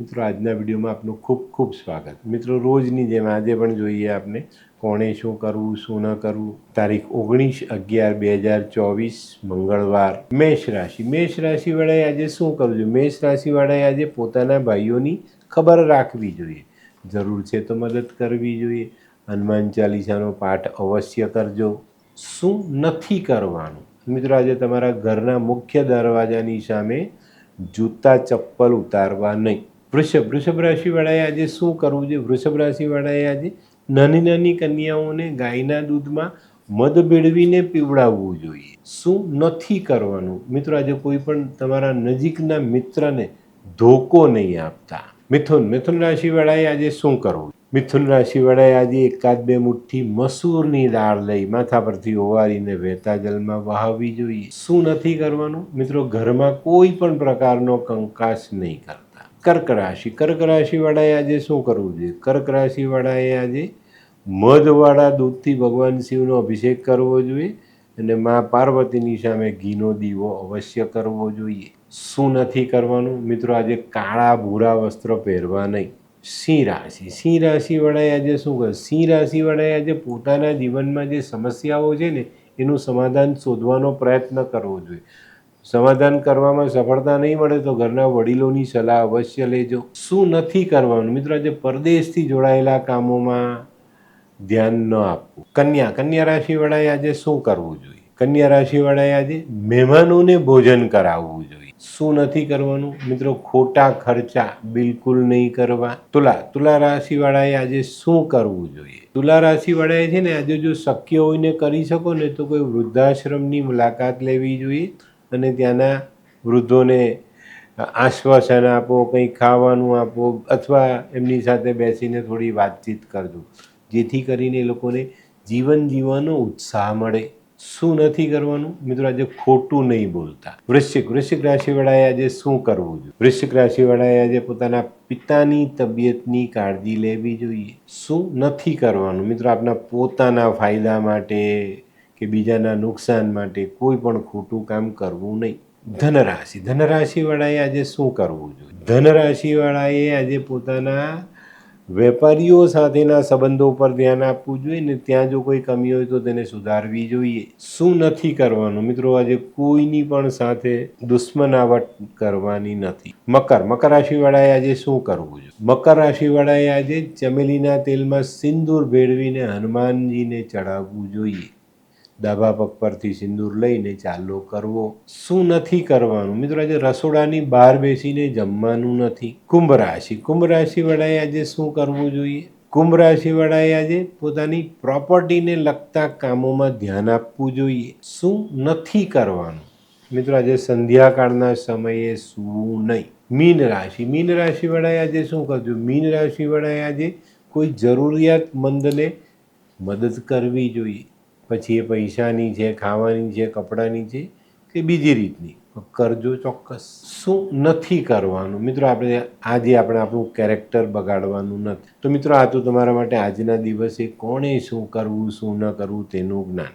મિત્રો, આજના વિડીયોમાં આપનું ખૂબ ખૂબ સ્વાગત. મિત્રો, રોજની જેમ આજે પણ જોઈએ આપને કોણે શું કરવું, શું ન કરવું. તારીખ ઓગણીસ અગિયાર બે હજાર ચોવીસ, મંગળવાર, મેષ રાશિ. મેષ રાશિવાળાએ આજે શું કરવું જોઈએ? મેષ રાશિવાળાએ આજે પોતાના ભાઈઓની ખબર રાખવી જોઈએ. જરૂર છે તો મદદ કરવી જોઈએ. હનુમાન ચાલીસાનો પાઠ અવશ્ય કરજો. શું નથી કરવાનું? મિત્રો, આજે તમારા ઘરના મુખ્ય દરવાજાની સામે જૂતા ચપ્પલ ઉતારવા નહીં. વૃષભ. વૃષભ રાશિવાળાએ આજે શું કરવું જોઈએ? વૃષભ રાશિવાળાએ આજે નાની નાની કન્યાઓને ગાયના દૂધમાં મધ ભેળવીને પીવડાવવું જોઈએ. શું નથી કરવાનું? મિત્રો, આજે કોઈ પણ તમારા નજીકના મિત્રને ધોકો નહીં આપતા. મિથુન. મિથુન રાશિવાળાએ આજે શું કરવું? મિથુન રાશિવાળાએ આજે એકાદ બે મુઠ્ઠી મસૂરની દાળ લઈ માથા પરથી ઓવારીને વહેતા જલમાં વહાવવી જોઈએ. શું નથી કરવાનું? મિત્રો, ઘરમાં કોઈ પણ પ્રકારનો કંકાસ નહીં કરતા કર્ક રાશિ. કર્ક રાશિવાળાએ આજે શું કરવું જોઈએ? કર્ક રાશિવાળાએ આજે મધવાળા દૂધથી ભગવાન શિવનો અભિષેક કરવો જોઈએ અને મા પાર્વતીની સામે ઘીનો દીવો અવશ્ય કરવો જોઈએ. શું નથી કરવાનું? મિત્રો, આજે કાળા ભૂરા વસ્ત્ર પહેરવા નહીં. સિંહ રાશિ. સિંહ રાશિવાળાએ આજે શું કરે? સિંહ રાશિવાળાએ આજે પોતાના જીવનમાં જે સમસ્યાઓ છે ને, એનું સમાધાન શોધવાનો પ્રયત્ન કરવો જોઈએ. સમાધાન કરવામાં સફળતા નહીં મળે તો ઘરના વડીલોની સલાહ અવશ્ય લેજો. શું નથી કરવાનું? મિત્રો, આજે પરદેશથી જોડાયેલા કામોમાં ધ્યાન ન આપવું. કન્યા કન્યા રાશિવાળાએ આજે શું કરવું જોઈએ? કન્યા રાશિવાળાએ આજે મહેમાનોને ભોજન કરાવવું જોઈએ. શું નથી કરવાનું? મિત્રો, ખોટા ખર્ચા બિલકુલ નહીં કરવા. તુલા તુલા રાશિવાળાએ આજે શું કરવું જોઈએ? તુલા રાશિવાળાએ છે ને, આજે જો શક્ય હોય ને કરી શકો, ને તો કોઈ વૃદ્ધાશ્રમની મુલાકાત લેવી જોઈએ. અને ત્યાંના વૃદ્ધોને આશ્વાસન આપો, કંઈ ખાવાનું આપો, અથવા એમની સાથે બેસીને થોડી વાતચીત કરજો. જેથી કરીને એ લોકોને જીવન જીવવાનો ઉત્સાહ મળે. શું નથી કરવાનું? મિત્રો, આજે ખોટું નહીં બોલતા. વૃશ્ચિક વૃશ્ચિક રાશિવાળાએ આજે શું કરવું જોઈએ? વૃશ્ચિક રાશિવાળાએ આજે પોતાના પિતાની તબિયતની કાળજી લેવી જોઈએ. શું નથી કરવાનું? મિત્રો, આપના પોતાના ફાયદા માટે કે બીજાના નુકસાન માટે કોઈ પણ ખોટું કામ કરવું નહીં. ધનરાશિ. ધનરાશિવાળાએ આજે શું કરવું જોઈએ? ધનરાશિવાળાએ આજે પોતાના વેપારીઓ સાથેના સંબંધો પર ધ્યાન આપવું જોઈએ ને ત્યાં જો કોઈ કમી હોય તો તેને સુધારવી જોઈએ. શું નથી કરવાનું? મિત્રો, આજે કોઈની પણ સાથે દુશ્મનાવટ કરવાની નથી. મકર. મકર રાશિવાળાએ આજે શું કરવું જોઈએ? મકર રાશિવાળાએ આજે ચમેલીના તેલમાં સિંદૂર ભેળવીને હનુમાનજીને ચડાવવું જોઈએ. ડાબા પગ પરથી સિંદૂર લઈને ચાલો કરવો. શું નથી કરવાનું? મિત્રો, આજે રસોડાની બહાર બેસીને જમવાનું નથી. કુંભ રાશિ. કુંભ રાશિવાળાએ આજે શું કરવું જોઈએ? કુંભ રાશિવાળાએ આજે પોતાની પ્રોપર્ટીને લગતા કામોમાં ધ્યાન આપવું જોઈએ. શું નથી કરવાનું? મિત્રો, આજે સંધ્યાકાળના સમયે સૂવું નહીં. મીન રાશિ. મીન રાશિવાળાએ આજે શું કરજો મીન રાશિવાળાએ આજે કોઈ જરૂરિયાતમંદને મદદ કરવી જોઈએ. પછી એ પૈસાની છે ખાવાની છે કપડાની છે કે બીજી રીતની. કરજો ચોક્કસ. શું નથી કરવાનું. મિત્રો, આપણે આજે આપણે આપણું કેરેક્ટર બગાડવાનું નથી. તો મિત્રો, આ તો તમારા માટે આજના દિવસે કોણે શું કરવું, શું ન કરવું તેનું જ્ઞાન.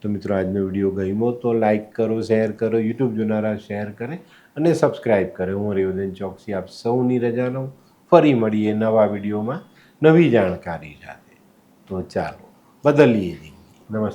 તો મિત્રો, આજનો વીડિયો ગમ્યો તો લાઇક કરો, શેર કરો, યુટ્યુબ જોનારા શેર કરે અને સબસ્ક્રાઈબ કરે. હું રેવદન ચોકસી આપ સૌની રજા લઉં. ફરી મળીએ નવા વિડીયોમાં નવી જાણકારી સાથે. તો ચાલો, બદલીએ જિંદગી Давай.